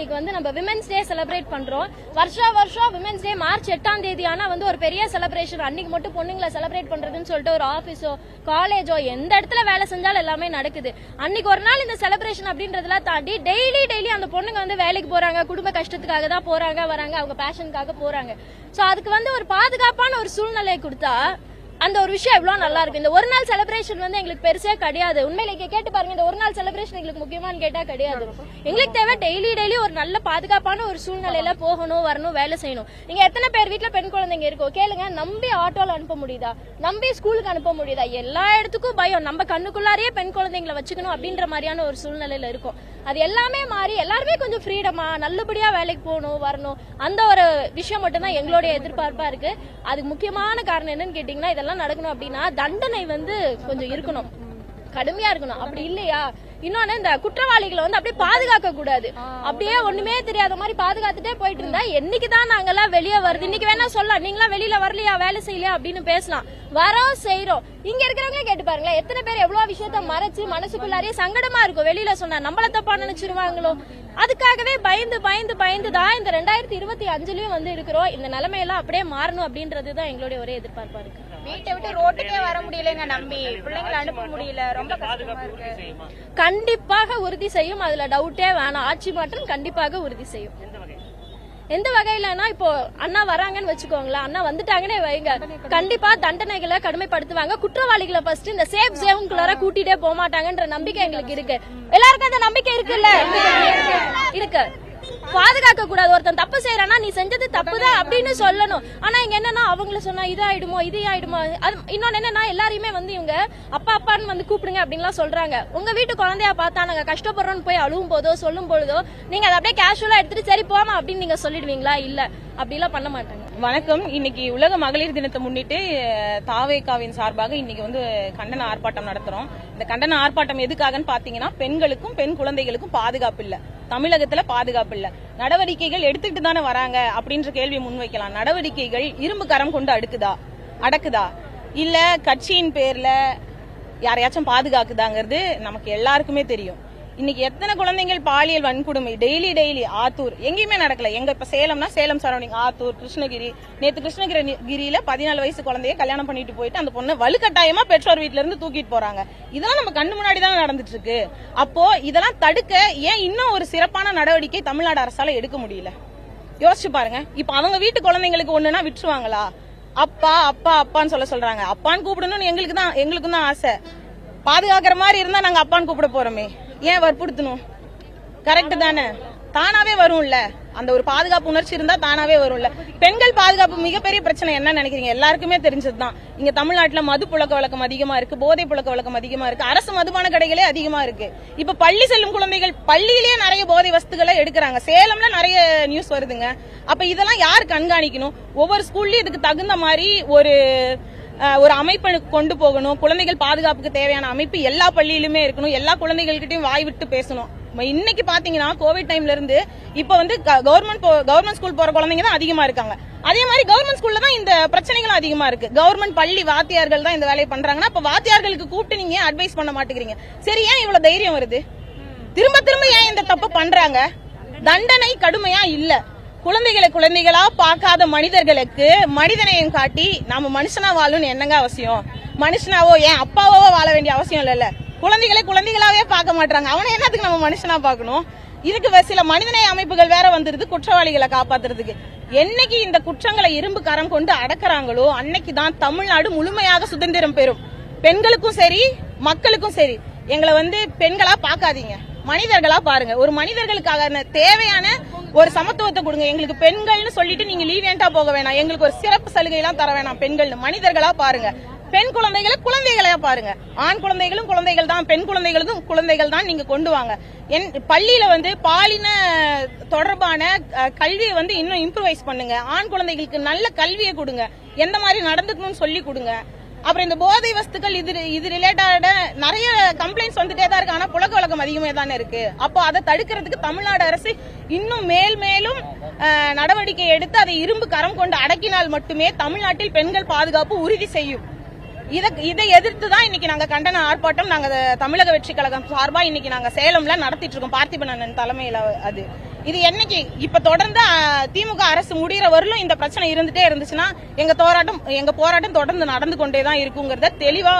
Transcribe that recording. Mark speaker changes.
Speaker 1: இன்னைக்கு வந்து நம்ம விமென்ஸ் டே செலிப்ரேட் பண்றோம். வருஷா வருஷம் விமென்ஸ் டே மார்ச் எட்டாம் தேதி ஆனா வந்து ஒரு பெரிய செலிப்ரேஷன் அன்னைக்கு மட்டும் பொண்ணுங்களை செலிப்ரேட் பண்றதுன்னு சொல்லிட்டு ஒரு ஆபீஸோ காலேஜோ எந்த இடத்துல வேலை செஞ்சாலும் எல்லாமே நடக்குது. அன்னைக்கு ஒரு நாள் இந்த செலிப்ரேஷன் அப்படின்றதெல்லாம் தாண்டி டெய்லி டெய்லி அந்த பொண்ணுங்க வந்து வேலைக்கு போறாங்க குடும்ப கஷ்டத்துக்காக தான் போறாங்க வராங்க அவங்க பேஷனுக்காக போறாங்க. சோ அதுக்கு வந்து ஒரு பாதுகாப்பான ஒரு சூழ்நிலையை கொடுத்தா அந்த ஒரு விஷயம் எவ்வளவு நல்லா இருக்கு. இந்த ஒரு நாள் செலிப்ரேஷன் வந்து எங்களுக்கு பெருசே கிடையாது. உண்மையில கேட்டு பாருங்க இந்த ஒரு நாள் செலிப்ரேஷன் எங்களுக்கு முக்கியமானு கேட்டா கிடையாது. எங்களுக்கு தேவை டெய்லி டெய்லி ஒரு நல்ல பாதுகாப்பான ஒரு சூழ்நிலையில போகணும் வரணும் வேலை செய்யணும். நீங்க எத்தனை பேர் வீட்டுல பெண் குழந்தைங்க இருக்கோ கேளுங்க நம்பி ஆட்டோல அனுப்ப முடியுதா? நம்பி ஸ்கூலுக்கு அனுப்ப முடியுதா? எல்லா இடத்துக்கும் பயம். நம்ம கண்ணுக்குள்ளாரையே பெண் குழந்தைங்களை வச்சுக்கணும் அப்படின்ற மாதிரியான ஒரு சூழ்நிலையில இருக்கும். அது எல்லாமே மாறி எல்லாருமே கொஞ்சம் ஃப்ரீடமா நல்லபடியா வேலைக்கு போகணும் வரணும். அந்த ஒரு விஷயம் மட்டும்தான் எங்களுடைய எதிர்பார்ப்பா இருக்கு. அதுக்கு முக்கியமான காரணம் என்னன்னு கேட்டீங்கன்னா இதெல்லாம் நடக்கணும் அப்படின்னா தண்டனை வந்து கொஞ்சம் இருக்கணும். கடுமையா இருக்கணும். அப்படி இல்லையா? இன்னொன்னு இந்த குற்றவாளிகளை வந்து அப்படியே பாதுகாக்க கூடாது அப்படியே ஒண்ணுமே தெரியாத மாதிரி பாதுகாத்துட்டே போயிட்டு இருந்தா என்னைக்கு தான் நாங்கெல்லாம் வெளியே வருது? இன்னைக்கு வேணா சொல்லலாம். நீங்களாம் வெளியில வரலையா? வேலை செய்யலையா? அப்படின்னு பேசலாம். வரோம் செய்யறோம் இங்க இருக்கிறவங்க கேட்டு பாருங்களேன் எத்தனை பேர் எவ்வளவு விஷயத்த மறைச்சு மனசுக்குள்ளாரே சங்கடமா இருக்கும். வெளியில சொன்னா நம்மள தப்பா நினைச்சிருவாங்களோ? அதுக்காகவே பயந்து பயந்து பயந்து தான் இந்த ரெண்டாயிரத்தி இருபத்தி அஞ்சுலயும் வந்து இருக்கிறோம். இந்த நிலைமையெல்லாம் அப்படியே மாறணும் அப்படின்றது தான் எங்களுடைய ஒரே எதிர்பார்ப்பா இருக்கு.
Speaker 2: வீட்டை விட்டு ரோட்டுக்கே வர முடியலங்க நம்பி. பிள்ளைங்களை அனுப்ப முடியல. ரொம்ப கஷ்டமா இருக்கு.
Speaker 1: கண்டிப்பாக உறுதி செய்யும். அதுல டவுட்டே வேணாம். ஆட்சி மாற்றம் கண்டிப்பாக உறுதி செய்யும். எந்த வகையிலனா இப்போ அண்ணா வராங்கன்னு வச்சுக்கோங்களேன். அண்ணா வந்துட்டாங்கன்னே வைங்க. கண்டிப்பா தண்டனைகளை கடுமைப்படுத்துவாங்க. குற்றவாளிகளை ஃபர்ஸ்ட் இந்த சேஃப் ஜேவுக்குள்ளார கூட்டிட்டே போக மாட்டாங்கன்ற நம்பிக்கை எங்களுக்கு இருக்கு. எல்லாருக்கும் அந்த நம்பிக்கை இருக்குல்ல? இருக்கு. பாதுகாக்க கூடாது. தப்பு நீ செஞ்சது தப்புதான் அப்படின்னு சொல்லணும். ஆனா இங்க என்னன்னா அவங்கள சொன்னா இது ஆயிடுமோ இது ஆயிடுமோ அது இன்னொன்னு என்னன்னா எல்லாரையுமே வந்து இவங்க அப்பா அப்பான்னு வந்து கூப்பிடுங்க அப்படின்லாம் சொல்றாங்க. உங்க வீட்டு குழந்தையா பார்த்தா நாங்க கஷ்டப்படுறோம்னு போய் அழுவும் போதோ சொல்லும் பொழுதோ நீங்க அதை அப்படியே கேஷுவலா எடுத்துட்டு சரி போமா அப்படின்னு நீங்க சொல்லிடுவீங்களா? இல்ல. அப்படிலாம் பண்ண மாட்டாங்க.
Speaker 3: வணக்கம். இன்னைக்கு உலக மகளிர் தினத்தை முன்னிட்டு அஹ், தாவேகாவின் சார்பாக இன்னைக்கு வந்து கண்டன ஆர்ப்பாட்டம் நடத்துறோம். இந்த கண்டன ஆர்ப்பாட்டம் எதுக்காகன்னு பாத்தீங்கன்னா பெண்களுக்கும் பெண் குழந்தைகளுக்கும் பாதுகாப்பு இல்ல. தமிழகத்துல பாதுகாப்பு இல்ல. நடவடிக்கைகள் எடுத்துக்கிட்டு தானே வராங்க அப்படின்ற கேள்வி முன்வைக்கலாம். நடவடிக்கைகள் இரும்பு கரம் கொண்டு அடுக்குதா? அடக்குதா? இல்ல கட்சியின் பேர்ல யாரையாச்சும் பாதுகாக்குதாங்கிறது நமக்கு எல்லாருக்குமே தெரியும். இன்னைக்கு எத்தனை குழந்தைகள் பாலியல் வன்கொடுமை? Daily daily Attur. எங்கேயுமே நடக்கல. எங்க இப்ப சேலம்னா சேலம் சரௌண்டிங் ஆத்தூர் கிருஷ்ணகிரி. நேத்து கிருஷ்ணகிரி கிரியில பதினாலு வயசு குழந்தைய கல்யாணம் பண்ணிட்டு போயிட்டு அந்த பொண்ணு வலுக்கட்டாயமா பெற்றோர் வீட்டுல இருந்து தூக்கிட்டு போறாங்க. இதெல்லாம் நம்ம கண்ணு முன்னாடி தான் நடந்துட்டு இருக்கு அப்போ இதெல்லாம் தடுக்க ஏன் இன்னும் ஒரு சிறப்பான நடவடிக்கை தமிழ்நாடு அரசால எடுக்க முடியல? யோசிச்சு பாருங்க. இப்ப அவங்க வீட்டு குழந்தைங்களுக்கு ஒண்ணுனா விட்டுருவாங்களா? அப்பா அப்பா அப்பான்னு சொல்ல சொல்றாங்க. அப்பான்னு கூப்பிடணும்னு எங்களுக்கு தான் எங்களுக்கும் தான் ஆசை. பாதுகாக்கிற மாதிரி இருந்தா நாங்க அப்பான்னு கூப்பிட போறோமே. ஏன் வற்புறுத்தணும்? கரெக்ட் தானே. தானாவே வரும்ல. அந்த ஒரு பாதுகாப்பு உணர்ச்சி இருந்தா தானாவே வரும்ல. பெண்கள் பாதுகாப்பு மிகப்பெரிய பிரச்சனை என்ன நினைக்கிறீங்க? எல்லாருக்குமே தெரிஞ்சதுதான். இங்க தமிழ்நாட்டுல மது புழக்க வழக்கம் அதிகமா இருக்கு போதை புழக்க வழக்கம் அதிகமா இருக்கு அரசு மதுபான கடைகளே அதிகமா இருக்கு. இப்ப பள்ளி செல்லும் குழந்தைகள் பள்ளியிலேயே நிறைய போதை வஸ்துகளை எடுக்கிறாங்க. சேலம்ல நிறைய நியூஸ் வருதுங்க. அப்ப இதெல்லாம் யார் கண்காணிக்கணும்? ஒவ்வொரு ஸ்கூல்லயும் இதுக்கு தகுந்த மாதிரி ஒரு ஒரு அமைப்பை கொண்டு போகணும். குழந்தைகள் பாதுகாப்புக்கு தேவையான அமைப்பு எல்லா பள்ளியிலுமே இருக்கணும். எல்லா குழந்தைகள்கிட்டயும் வாய் விட்டு பேசணும். இன்னைக்கு பாத்தீங்கன்னா கோவிட் டைம்ல இருந்து இப்ப வந்து கவர்மெண்ட் கவர்மெண்ட் ஸ்கூல் போற குழந்தைங்க தான் அதிகமா இருக்காங்க. அதே மாதிரி கவர்மெண்ட் ஸ்கூல்ல தான் இந்த பிரச்சனைகளும் அதிகமா இருக்கு. கவர்மெண்ட் பள்ளி வாத்தியார்கள் தான் இந்த வேலையை பண்றாங்கன்னா அப்ப வாத்தியார்களுக்கு கூப்பிட்டு நீங்க அட்வைஸ் பண்ண மாட்டேங்கிறீங்க? சரி ஏன் இவ்வளவு தைரியம் வருது? திரும்ப திரும்ப ஏன் இந்த தப்பு பண்றாங்க? தண்டனை கடுமையா இல்ல. குழந்தைகளை குழந்தைகளா பார்க்காத மனிதர்களுக்கு மனிதனையும் காட்டி நாம மனுஷனா வாழணும்னு என்னங்க அவசியம்? மனுஷனாவோ ஏன் அப்பாவோ வாழ வேண்டிய அவசியம் இல்லைல்ல. குழந்தைகளை குழந்தைகளாவே பார்க்க மாட்டாங்க அவனை என்னத்துக்கு நம்ம மனுஷனா பார்க்கணும்? இதுக்கு சில மனிதநேய அமைப்புகள் வேற வந்துருது குற்றவாளிகளை காப்பாத்துறதுக்கு. என்னைக்கு இந்த குற்றங்களை இரும்பு கரம் கொண்டு அடக்குறாங்களோ அன்னைக்கு தான் தமிழ்நாடு முழுமையாக சுதந்திரம் பெறும். பெண்களுக்கும் சரி மக்களுக்கும் சரி எங்களை வந்து பெண்களா பார்க்காதீங்க. மனிதர்களா பாருங்க. ஒரு மனிதர்களுக்காக தேவையான ஒரு சமத்துவத்தை கொடுங்க. எங்களுக்கு பெண்கள்னு சொல்லிட்டு நீங்க லீவியண்டா போக வேணாம்? எங்களுக்கு ஒரு சிறப்பு சலுகை எல்லாம் தர வேணாம் பெண்கள் மனிதர்களா பாருங்க. பெண் குழந்தைகளை குழந்தைகளையா பாருங்க. ஆண் குழந்தைகளும் குழந்தைகள் தான் பெண் குழந்தைகளும் குழந்தைகள் தான் நீங்க கொண்டு வாங்க. என் பள்ளியில வந்து பாலின தொடர்பான கல்வியை வந்து இன்னும் இம்ப்ரூவைஸ் பண்ணுங்க. ஆண் குழந்தைகளுக்கு நல்ல கல்வியை கொடுங்க. எந்த மாதிரி நடந்துக்கணும்னு சொல்லி கொடுங்க. அப்புறம் இந்த போதை வஸ்துக்கள் இது இது ரிலேட்டட நிறைய கம்ப்ளைண்ட்ஸ் வந்துட்டே தான் இருக்கு. ஆனா புழக்க வழக்கம் அதிகமே தானே இருக்கு. அப்போ அதை தடுக்கிறதுக்கு தமிழ்நாடு அரசு இன்னும் மேல் மேலும் நடவடிக்கை எடுத்து அதை இரும்பு கரம் கொண்டு அடக்கினால் மட்டுமே தமிழ்நாட்டில் பெண்கள் பாதுகாப்பு உறுதி செய்யும். இதை இதை எதிர்த்து தான் இன்னைக்கு நாங்க கண்டன ஆர்ப்பாட்டம். நாங்க தமிழக வெற்றி கழகம் சார்பா இன்னைக்கு நாங்க சேலம்ல நடத்திட்டு இருக்கோம். பார்த்திபன் அண்ணன் தலைமையில அது. இது என்னைக்கு? இப்ப தொடர்ந்து திமுக அரசு முடிகிற வரலும் இந்த பிரச்சனை இருந்துட்டே இருந்துச்சுன்னா எங்க போராட்டம் எங்க போராட்டம் தொடர்ந்து நடந்து கொண்டே தான் இருக்குங்கிறத தெளிவா